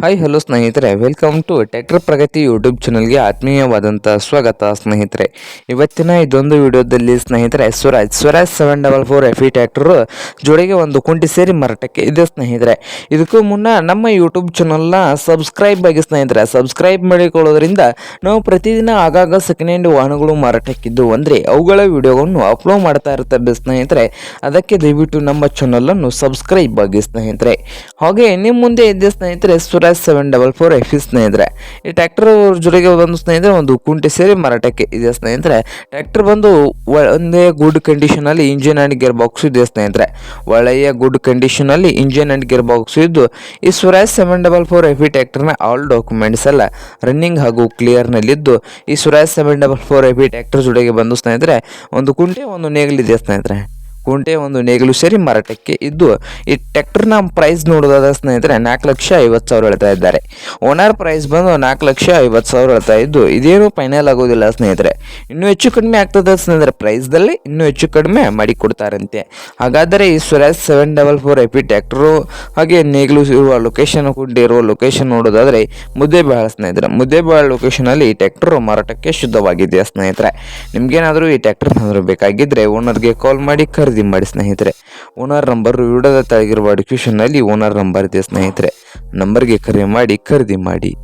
Hi hello ಸ್ನೇಹಿತರೆ. Welcome to tractor Pragati YouTube ಚಾನಲ್ಗೆ ಆತ್ಮೀಯವಾದಂಥ ಸ್ವಾಗತ, ಸ್ನೇಹಿತರೆ. ಇವತ್ತಿನ ಇದೊಂದು ವಿಡಿಯೋದಲ್ಲಿ, ಸ್ನೇಹಿತರೆ, Swaraj Swaraj seven double four F E tractor ಜೋಡಿಗೆ ಒಂದು ಕುಂಟಿ ಸೇರಿ ಮಾರಾಟಕ್ಕೆ ಇದೆ, ಸ್ನೇಹಿತರೆ. ಇದಕ್ಕೂ ಮುನ್ನ ನಮ್ಮ ಯೂಟ್ಯೂಬ್ ಚಾನಲ್ನ ಸಬ್ಸ್ಕ್ರೈಬ್ ಆಗಿ, ಸ್ನೇಹಿತರೆ ಸಬ್ಸ್ಕ್ರೈಬ್ ಮಾಡಿಕೊಳ್ಳೋದ್ರಿಂದ ನಾವು ಪ್ರತಿದಿನ ಆಗಾಗ ಸೆಕೆಂಡ್ ಹ್ಯಾಂಡ್ ವಾಹನಗಳು ಮಾರಾಟಕ್ಕಿದ್ದು ಅಂದರೆ ಅವುಗಳ ವಿಡಿಯೋವನ್ನು ಅಪ್ಲೋಡ್ ಮಾಡ್ತಾ ಇರ್ತವೆ, ಸ್ನೇಹಿತರೆ. ಅದಕ್ಕೆ ದಯವಿಟ್ಟು ನಮ್ಮ ಚಾನಲನ್ನು ಸಬ್ಸ್ಕ್ರೈಬ್ ಆಗಿ, ಸ್ನೇಹಿತರೆ. ಹಾಗೆ ನಿಮ್ಮ ಮುಂದೆ ಇದೆ, ಸ್ನೇಹಿತರೆ Swaraj seven double four F ಸ್ನೇಹಿತರೆ. ಈ ಟ್ರ್ಯಾಕ್ಟರ್ ಜೊತೆಗೆ ಒಂದು ಸ್ನೇಹಿತರೆ ಒಂದು ಕುಂಟೆ ಸೇರಿ ಮಾರಾಟಕ್ಕೆ ಇದೆ ಸ್ನೇಹಿತರೆ. ಟ್ರ್ಯಾಕ್ಟರ್ ಬಂದು ಒಂದೇ ಗುಡ್ ಕಂಡೀಷನಲ್ಲಿ ಇಂಜಿನ್ ಆ್ಯಂಡ್ ಗೇರ್ ಬಾಕ್ಸ್ ಇದೆ ಸ್ನೇಹಿತರೆ. ಒಳ್ಳೆಯ ಗುಡ್ ಕಂಡೀಷನಲ್ಲಿ ಇಂಜಿನ್ ಆ್ಯಂಡ್ ಗೇರ್ ಬಾಕ್ಸ್ ಇದ್ದು, ಈ Swaraj seven double four F E all documents ಎಲ್ಲ ರನ್ನಿಂಗ್ ಹಾಗೂ ಕ್ಲಿಯರ್ನಲ್ಲಿದ್ದು ಈ Swaraj seven double four F E tractor ಜೊತೆಗೆ ಬಂದು ಸ್ನೇಹಿತರೆ, ಒಂದು ಕುಂಟೆ, ಒಂದು ನೇಗಲಿದೆ ಸ್ನೇಹಿತರೆ. ಕುಂಟೆ ಒಂದು ನೇಗಿಲು ಸೇರಿ ಮಾರಾಟಕ್ಕೆ ಇದ್ದು, ಈ ಟ್ರ್ಯಾಕ್ಟರ್ನ ಪ್ರೈಸ್ ನೋಡೋದಾದ ಸ್ನೇಹಿತರೆ, ನಾಲ್ಕು ಲಕ್ಷ ಐವತ್ತು ಸಾವಿರ ಹೇಳ್ತಾ ಇದ್ದಾರೆ. ಓನರ್ ಪ್ರೈಸ್ ಬಂದು ನಾಲ್ಕು ಲಕ್ಷ ಐವತ್ತು ಸಾವಿರ ಹೇಳ್ತಾ ಇದ್ದು, ಇದೇನು ಫೈನಲ್ ಆಗೋದಿಲ್ಲ ಸ್ನೇಹಿತರೆ. ಇನ್ನೂ ಹೆಚ್ಚು ಕಡಿಮೆ ಆಗ್ತದೆ ಸ್ನೇಹಿತರೆ ಪ್ರೈಸ್ದಲ್ಲಿ ಇನ್ನೂ ಹೆಚ್ಚು ಕಡಿಮೆ ಮಾಡಿ ಕೊಡ್ತಾರಂತೆ. ಹಾಗಾದರೆ ಈ ಸ್ವರಾಜ್ ಸೆವೆನ್ ಡಬಲ್ ಫೋರ್ ಎಪಿ ಟ್ಯಾಕ್ಟ್ರು ಹಾಗೆ ನೇಗಿಲು ಇರುವ ಲೊಕೇಶನ್ ಇರುವ ಲೊಕೇಶನ್ ನೋಡೋದಾದರೆ ಮುದ್ದೇಬಾಳ ಸ್ನೇಹಿತರೆ, ಮುದ್ದೇಬೇಳ ಲೊಕೇಶನಲ್ಲಿ ಈ ಟ್ರ್ಯಾಕ್ಟರ್ ಮಾರಾಟಕ್ಕೆ ಶುದ್ಧವಾಗಿದೆ ಸ್ನೇಹಿತರೆ? ನಿಮಗೇನಾದರೂ ಈ ಟ್ರ್ಯಾಕ್ಟರ್ ಏನಾದರೂ ಬೇಕಾಗಿದ್ದರೆ ಓನರ್ಗೆ ಕಾಲ್ ಮಾಡಿ ಖರೀದಿ ಮಾಡಿ ಸ್ನೇಹಿತರೆ. ಓನರ್ ನಂಬರ್ ವಿಡಿಯೋದ ತೆಳಗಿರುವ ಡಿಸ್ಕ್ರಿಪ್ಷನ್ನಲ್ಲಿ ಓನರ್ ನಂಬರ್ ಇದೆ ಸ್ನೇಹಿತರೆ. ನಂಬರ್ಗೆ ಕರೆ ಮಾಡಿ ಖರೀದಿ ಮಾಡಿ.